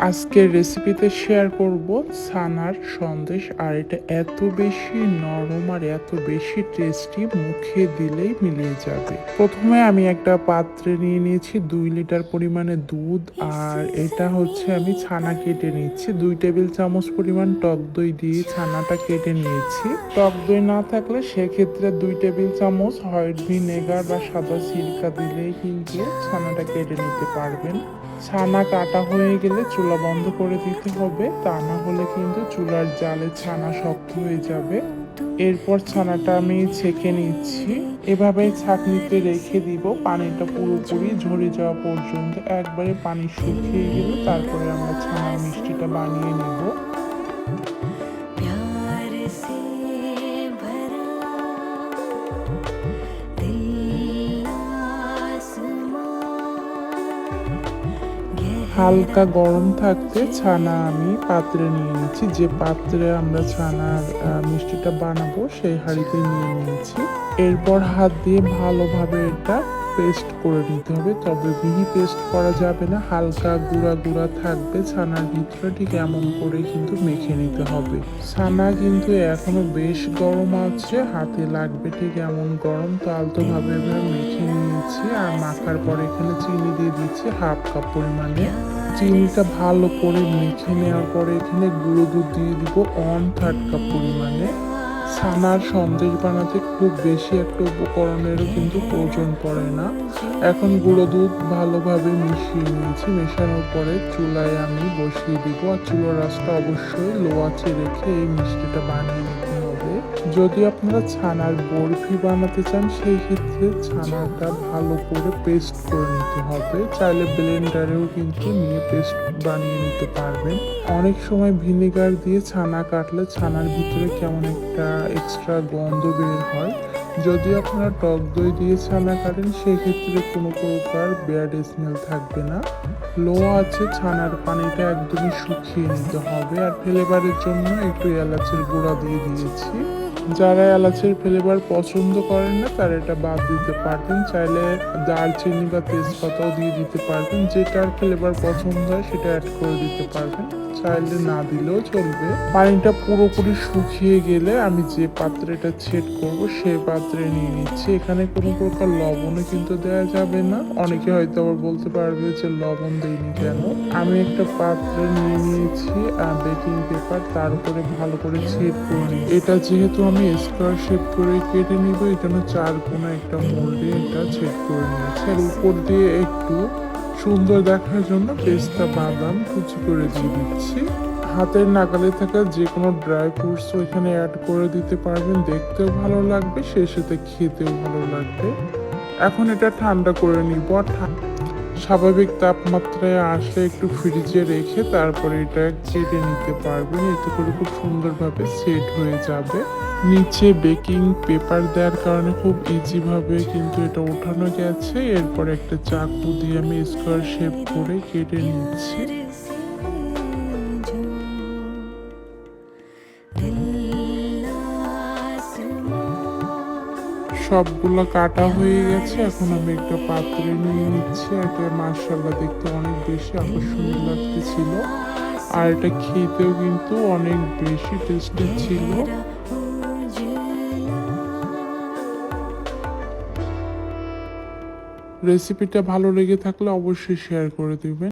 আজকের রেসিপিতে শেয়ার করব ছানার সন্দেশ আর এটা এত বেশি নরম আর এত বেশি টেস্টি মুখে দিলেই মিলিয়ে যাবে। প্রথমে আমি একটা পাত্রে নিয়ে নিয়েছি দুই লিটার পরিমাণে দুধ আর এটা হচ্ছে আমি ছানা কেটে নিচ্ছি। দুই টেবিল চামচ পরিমাণ টক দই দিয়ে ছানাটা কেটে নিয়েছি। টক দই না থাকলে সেক্ষেত্রে দুই টেবিল চামচ হোয়াইট ভিনেগার বা সাদা সিরকা দিলেই কিন্তু ছানাটা কেটে নিতে পারবেন। ছানা কাটা হয়ে গেলে চুলা বন্ধ করে দিতে হবে। তা না হলে কিন্তু চুলার জালে ছানা শক্ত হয়ে যাবে। এরপর ছানাটা আমি ছেঁকে নিচ্ছি। এভাবে ছাঁকনিতে রেখে দিব। পানিটা পুরোপুরি ঝরে যাওয়া পর্যন্ত একবারে পানি শুকিয়ে গেলে তারপরে আমরা ছানার মিষ্টিটা বানিয়ে নেব। হালকা গরম থাকতে ছানা আমি পাত্রে নিয়ে নিচ্ছি যে পাত্রে আমরা ছানার মিষ্টিটা বানাবো, সেই হাঁড়িতে নিয়ে নিয়েছি। এরপর হাত দিয়ে ভালোভাবে এটা পেস্ট করে নিতে হবে, তবে মিহি পেস্ট করা যাবে না, হালকা গুঁড়া গুঁড়া থাকবে, ছানার ভিতরে ঠিক এমন করে কিন্তু মেখে নিতে হবে। ছানা কিন্তু এখনও বেশ গরম আছে, হাতে লাগবে ঠিক এমন গরম, তো আলতোভাবে এভাবে মেখে নিয়েছি, আর মাখার পর এখানে চিনি দিয়ে দিচ্ছি হাফ কাপ পরিমাণে। চিনিটা ভালো করে মেখে নেওয়ার পরে এখানে গুঁড়ো দুধ দিয়ে দিব ওয়ান থার্ড কাপ পরিমাণে। ছানার সন্দেশ বানাতে খুব বেশি একটা উপকরণেরও কিন্তু প্রয়োজন পড়ে না। এখন গুঁড়ো দুধ ভালোভাবে মিশিয়ে নিয়েছি, মেশানোর পরে চুলায় আমি বসিয়ে দিব। আর চুলার রাস্তা অবশ্যই লো আছে রেখে এই মিষ্টিটা বানিয়ে নিতে হবে যদি আপনারা ছানার বরফি বানাতে চান, সেই ক্ষেত্রে ছানাটা ভালো করে পেস্ট করে নিতে হবে। চাইলে ব্লেন্ডারেও কিন্তু নিয়ে পেস্ট বানিয়ে নিতে পারবেন। অনেক সময় ভিনেগার দিয়ে ছানা কাটলে ছানার ভিতরে কেমন একটা এক্সট্রা গন্ধ বের হয়। যদি আপনারা টক দই দিয়ে ছানা কাটেন, সেই ক্ষেত্রে কোনো প্রকার ব্যাড স্মেল থাকবে না। লো আছে ছানার পানিটা একদমই শুকিয়ে নিতে হবে। আর ফ্লেভারের জন্য একটু এলাচের গুঁড়া দিয়ে দিয়েছি। যারা এলাচের ফ্লেভার পছন্দ করেন না, তারা এটা বাদ দিতে পারবেন। চাইলে দারচিনি বা তেজপাতাও দিয়ে দিতে পারবেন। যেটার ফ্লেভার পছন্দ হয়, সেটা অ্যাড করে দিতে পারবেন। চাইলে না দিলেও চলবে। পানিটা পুরোপুরি শুকিয়ে গেলে আমি যে পাত্রে এটা ছেট করব সেই পাত্রে নিয়ে নিচ্ছি। এখানে কোনো প্রকার লবণও কিন্তু দেওয়া যাবে না। অনেকে হয়তো আবার বলতে পারবে যে লবণ দেয়নি কেন। আমি একটা পাত্রে নিয়ে নিয়েছি বেকিং পেপার তার উপরে ভালো করে ছেট করে এটা যেহেতু আমি স্কোয়ার শেপ করে কেটে নিব এখানে চার কোনো একটা মোল্ডে এটা ছেট করে নিয়েছি। আর উপর দিয়ে একটু সুন্দর দেখার জন্য পেস্তা বাদাম কুচি করে দিয়ে দিচ্ছি। হাতের নাগালে থাকা যে কোনো ড্রাই ফ্রুটস এখানে অ্যাড করে দিতে পারবেন, দেখতেও ভালো লাগবে, সেই সাথে খেতেও ভালো লাগবে। এখন এটা ঠান্ডা করে নিব। স্বাভাবিক তাপমাত্রায় আসলে একটু ফ্রিজে রেখে তারপরে এটা কেটে নিতে পারবেন। এতে করে খুব সুন্দরভাবে সেট হয়ে যাবে। নিচে বেকিং পেপার দেওয়ার কারণে খুব ইজিভাবে কিন্তু এটা ওঠানো গেছে। এরপর একটা চাকু দিয়ে আমি স্কোয়ার শেপ করে কেটে নিচ্ছি। সবগুলো কাটা হয়ে গেছে। এখন আমি একটা পাত্রে নিয়ে নিচ্ছি। এটা মার্শাল্লাহ দেখতে অনেক বেশি আকর্ষণীয় লাগতেছিল। আর এটা খেতেও কিন্তু অনেক বেশি টেস্টি ছিল। রেসিপিটা ভালো লেগে থাকলে অবশ্যই শেয়ার করে দিবেন।